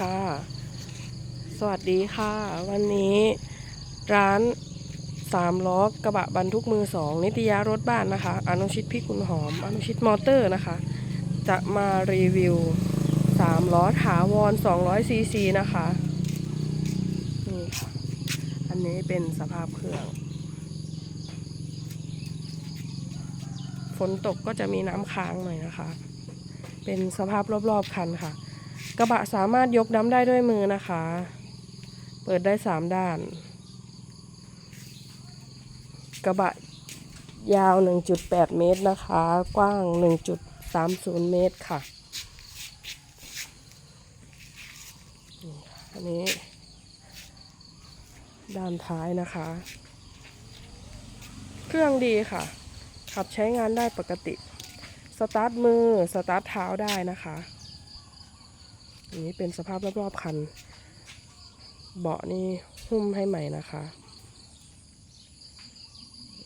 ค่ะ สวัสดีค่ะ วันนี้ร้านสามล้อกระบะบรรทุกมือสองนิตยารถบ้านนะคะ อนุชิตพี่คุณหอม อนุชิตมอเตอร์นะคะ จะมารีวิวสามล้อถาวร200ซีซีนะคะนี่ค่ะอันนี้เป็นสภาพเครื่อง ฝนตกก็จะมีน้ำค้างหน่อยนะคะ เป็นสภาพรอบๆคันค่ะ กระบะสามารถยกน้ำได้ด้วยมือนะคะ เปิดได้สามด้าน กระบะยาว 1.8 เมตรนะคะ กว้าง 1.30 เมตรค่ะนี่ค่ะ อันนี้ ด้านท้ายนะคะ เครื่องดีค่ะ ขับใช้งานได้ปกติ สตาร์ทมือ สตาร์ทเท้าได้นะคะ นนี้เป็นสภาพรอบๆคัน เบาะนี่หุ้มให้ใหม่นะคะ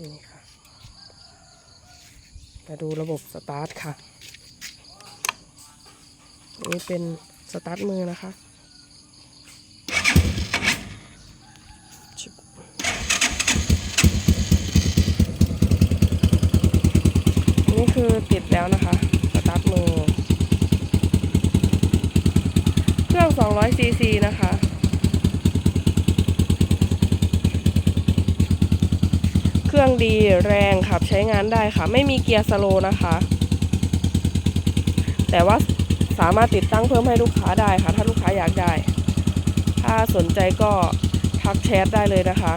นี่ค่ะมาดูระบบสตาร์ทค่ะอันนี้เป็นสตาร์ทมือนะคะชิบอันนี้คือติดแล้วนะคะ สตาร์ทมือ เครื่อง 200ซีซีนะคะ เครื่องดีแรงขับใช้งานได้ค่ะ ไม่มีเกียร์สโลนะคะ แต่ว่าสามารถติดตั้งเพิ่มให้ลูกค้าได้ค่ะ ถ้าลูกค้าอยากได้ ถ้าสนใจก็ทักแชทได้เลยนะคะ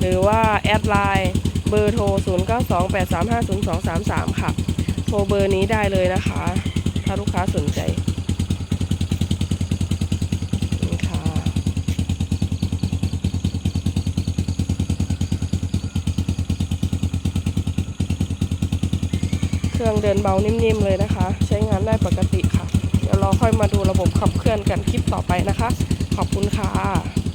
หรือว่าแอดไลน์เบอร์โทร 0928350233 ค่ะ โทรเบอร์นี้ได้เลยนะคะ ถ้าลูกค้าสนใจนี่ค่ะ เครื่องเดินเบานิ่มๆเลยนะคะ ใช้งานได้ปกติค่ะ เดี๋ยวเราค่อยมาดูระบบขับเคลื่อนกันคลิปต่อไปนะคะ ขอบคุณค่ะ